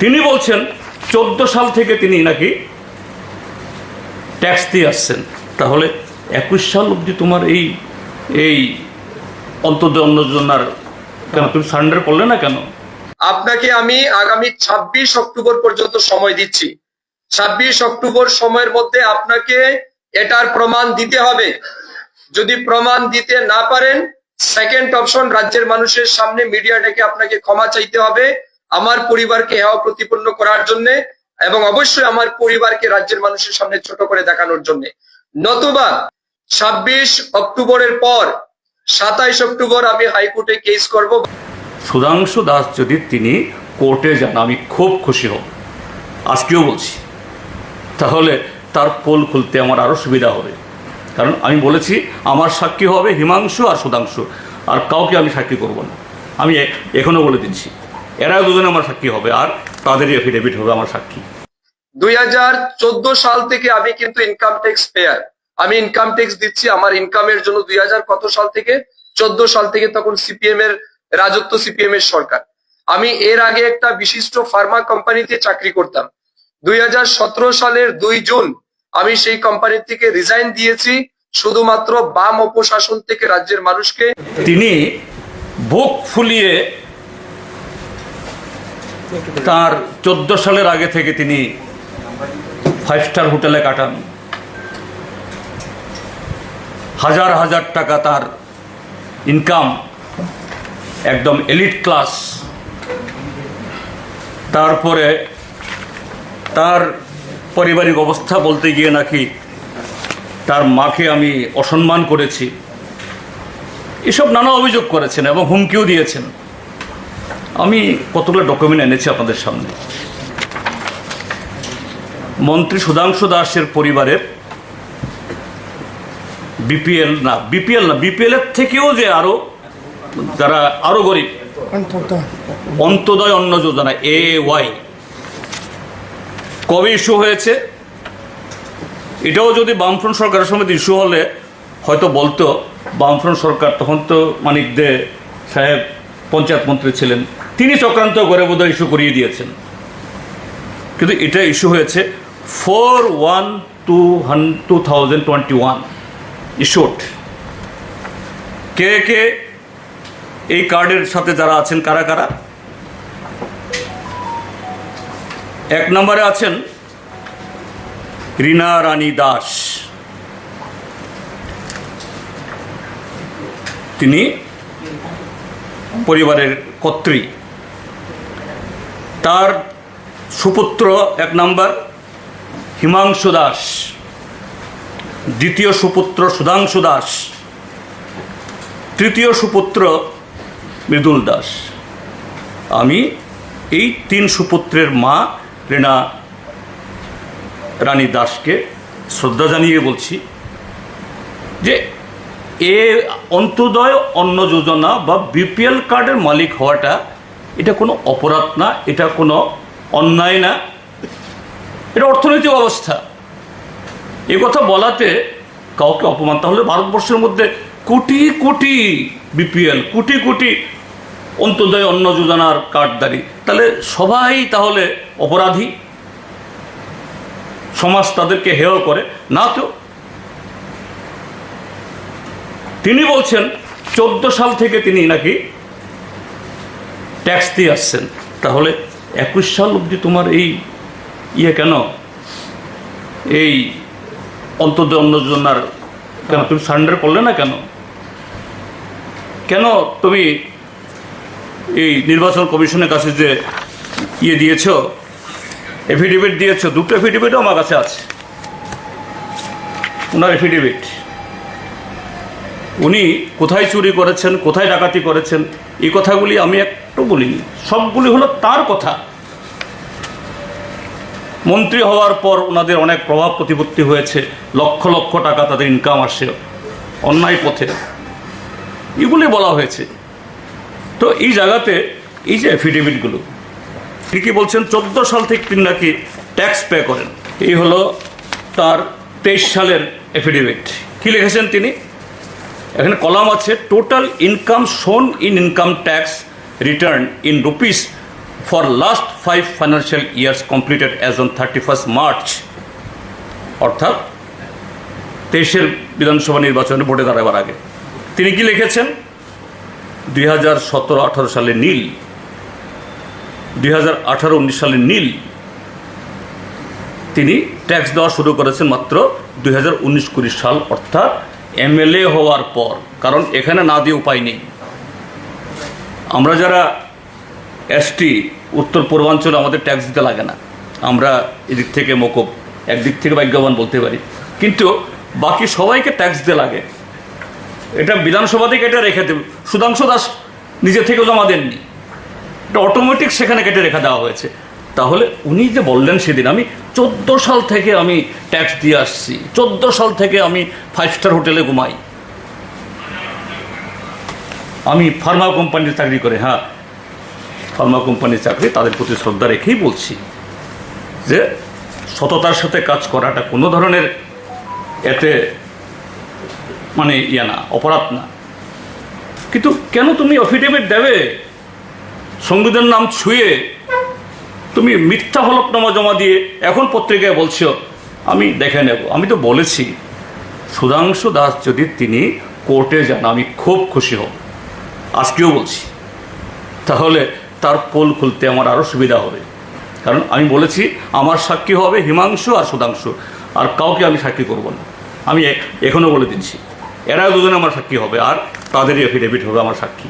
তিনি বলছেন, চোদ্দ সাল থেকে তিনি নাকি ট্যাক্স দিয়ে আসছেন। তাহলে একুশ সাল অবধি তোমার এই এই অন্তর্দয় অন্য যোজনার কেন তুমি সারেন্ডার করলে না কেন? আপনাকে আমি আগামী ২৬ অক্টোবর পর্যন্ত সময় দিচ্ছি। ২৬ অক্টোবর সময়ের মধ্যে আপনাকে এটার প্রমাণ দিতে হবে। যদি প্রমাণ দিতে না পারেন সেকেন্ড অপশন রাজ্যের মানুষের সামনে মিডিয়াটাকে আপনাকে ক্ষমা চাইতে হবে। আমার পরিবারকে হেওয়া প্রতিপন্ন করার জন্য এবং অবশ্যই আমার পরিবারকে রাজ্যের মানুষের সামনে ছোট করে দেখানোর জন্য। নতুবা ২৬ অক্টোবরের পর, সাতাইশ অক্টোবর আমি হাইকোর্টে কেস করব। সুধাংশু দাস যদি তিনি কোর্টে যান, আমি খুব খুশি হব। আজকেও বলছি। তাহলে তার পোল খুলতে আমার আরও সুবিধা হবে। কারণ আমি বলেছি, আমার সাক্ষী হবে হিমাংশু আর সুধাংশু। আর কাউকে আমি সাক্ষী করব না। আমি এ- এখনও বলে দিচ্ছি। এরা দুজনে আমার সাক্ষী হবে আর তাদেরই এফিডেভিট হবে আমার সাক্ষী। দুই সাল থেকে আমি কিন্তু ইনকাম ট্যাক্স পেয়ার আমি ইনকাম ট্যাক্স দিচ্ছি আমার ইনকামের জন্য দুই কত সাল থেকে? চোদ্দ সাল থেকে তখন সিপিএম এর রাজত্ব সিপিএম এর সরকার। আমি এর আগে একটা বিশিষ্ট ফার্মা কোম্পানিতে চাকরি করতাম। দুই হাজার সতেরো সালের দুই জুন আমি সেই কোম্পানি থেকে রিজাইন দিয়েছি শুধুমাত্র বাম অপশাসন থেকে রাজ্যের মানুষকে। তিনি বুক ফুলিয়ে তার চোদ্দ সালের আগে থেকে তিনি ফাইভ স্টার হোটেলে কাটান। হাজার হাজার টাকা তার ইনকাম একদম এলিট ক্লাস তারপরে তার পারিবারিক অবস্থা বলতে গিয়ে নাকি তার মাকে আমি অসম্মান করেছি। এসব নানা অভিযোগ করেছেন এবং হুমকিও দিয়েছেন। আমি কতগুলো ডকুমেন্ট এনেছি আপনাদের সামনে। মন্ত্রী সুধাংশু দাসের পরিবারের বিপিএল না বিপিএল না, বিপিএল এর থেকেও যে আরও যারা আরও গরিব। অন্তদয় অন্ন যোজনা এ ওয়াই কবে ইস্যু হয়েছে? এটাও যদি বামফ্রন্ট সরকারের সময় ইস্যু হলে হয়তো বলতো, বামফ্রন্ট সরকার তখন তো মানিক দে সাহেব পঞ্চায়েত মন্ত্রী ছিলেন। তিনি চক্রান্ত করে বোধহয় ইস্যু করিয়ে দিয়েছেন। কিন্তু এটা ইস্যু হয়েছে ফোর ওয়ান টু হান, two thousand twenty one. Issued কে কে এই কার্ডের সাথে যারা আছেন, কারা কারা? এক নম্বরে আছেন রীনা রানী দাস। তিনি পরিবারের কর্ত্রী। তার সুপুত্র এক নাম্বার, হিমাংশু দাস। দ্বিতীয় সুপুত্র সুধাংশু দাস। তৃতীয় সুপুত্র মৃদুল দাস। আমি এই তিন সুপুত্রের মা রেনা রানী দাসকে শ্রদ্ধা জানিয়ে বলছি যে এ অন্তোদয় অন্ন যোজনা বা বিপিএল কার্ডের মালিক হওয়াটা এটা কোনো অপরাধ না, এটা কোনো অন্যায় না। এটা অর্থনৈতিক অবস্থা। এ কথা বলাতে কাউকে অপমান, তাহলে ভারতবর্ষের মধ্যে কোটি কোটি বিপিএল, কোটি কোটি অন্তোদয় অন্ন যোজনার কার্ডদারি তাহলে সবাই তাহলে অপরাধী? সমাজ তাদেরকে হেয় করে। না তো। তিনি বলছেন, চোদ্দ সাল থেকে তিনি নাকি ট্যাক্স দিয়ে আসছেন। তাহলে একুশ সাল অবধি তোমার এই ইয়ে কেন? এই অন্তর্দয় অন্য যোজনার কেন? তুমি সারেন্ডার করলে না কেন? কেন তুমি এই নির্বাচন কমিশনের কাছে যে ইয়ে দিয়েছ এফিডেভিট দিয়েছ, দুটো এফিডেভিটও আমার কাছে আছে। ওনার এফিডেভিট উনি কোথায় চুরি করেছেন, কোথায় ডাকাতি করেছেন, এই কথাগুলি আমি একটু বলিনি সবগুলি হলো তার কথা। মন্ত্রী হওয়ার পর ওনাদের অনেক প্রভাব প্রতিপত্তি হয়েছে। লক্ষ লক্ষ টাকা তাদের ইনকাম আসে অন্যায় পথে। এগুলি বলা হয়েছে। তো এই জায়গাতে এই যে অ্যাফিডেভিটগুলো ঠিকই বলছেন, চোদ্দ সাল থেকে তিনি নাকি ট্যাক্স পে করেন। এই হলো তার তেইশ সালের অ্যাফিডেভিট কি লিখেছেন তিনি? এখানে কলাম আছে total income shown in income tax return in rupees for last five five years completed as as on 31st March. অর্থাৎ তেইশের বিধানসভা নির্বাচনে ভোটে দাঁড়াবার আগে। তিনি কি লিখেছেন? দুই হাজার সতেরো আঠারো সালে নীল, দুই হাজার আঠারো উনিশ সালে নীল। তিনি ট্যাক্স দেওয়া শুরু করেছেন মাত্র দুই হাজার উনিশ কুড়ি সাল, অর্থাৎ এমএলএ হওয়ার পর, কারণ এখানে না দিয়ে উপায় নেই। আমরা যারা এসটি উত্তর পূর্বাঞ্চলে আমাদের ট্যাক্স দিতে লাগে না। আমরা এদিক থেকে মকুব, একদিক থেকে ভাগ্যবান বলতে পারি। কিন্তু বাকি সবাইকে ট্যাক্স দিতে লাগে। এটা বিধানসভা থেকে এটা রেখে দেবে। সুধাংশু দাস নিজে থেকেও জমা দেননি। এটা অটোমেটিক সেখানে কেটে রেখে দেওয়া হয়েছে। তাহলে উনি যে বললেন সেদিন, আমি চোদ্দ সাল থেকে আমি ট্যাক্স দিয়ে আসছি। চোদ্দ সাল থেকে আমি ফাইভ স্টার হোটেলে ঘুমাই। আমি ফার্মা কোম্পানির চাকরি করে হ্যাঁ ফার্মা কোম্পানির চাকরি, তাদের প্রতি শ্রদ্ধা রেখেই বলছি যে সততার সাথে কাজ করাটা কোনো ধরনের এতে মানে ইয়ে না, অপরাধ না। কিন্তু কেন তুমি অফিডেভিট দেবে? সংবিধান নাম ছুঁয়ে তুমি মিথ্যা হলফনামা জমা দিয়ে এখন পত্রিকায় বলছো, আমি দেখে নেব। আমি তো বলেছি। সুধাংশু দাস যদি তিনি কোর্টে যান, আমি খুব খুশি হব। আজকেও বলছি। তাহলে তার পোল খুলতে আমার আরও সুবিধা হবে। কারণ আমি বলেছি, আমার সাক্ষী হবে হিমাংশু আর সুধাংশু। আর কাউকে আমি সাক্ষী করব না। আমি এখনও বলে দিচ্ছি। এরা দুজনে আমার সাক্ষী হবে আর তাদেরই এফিডেভিট হবে আমার সাক্ষী।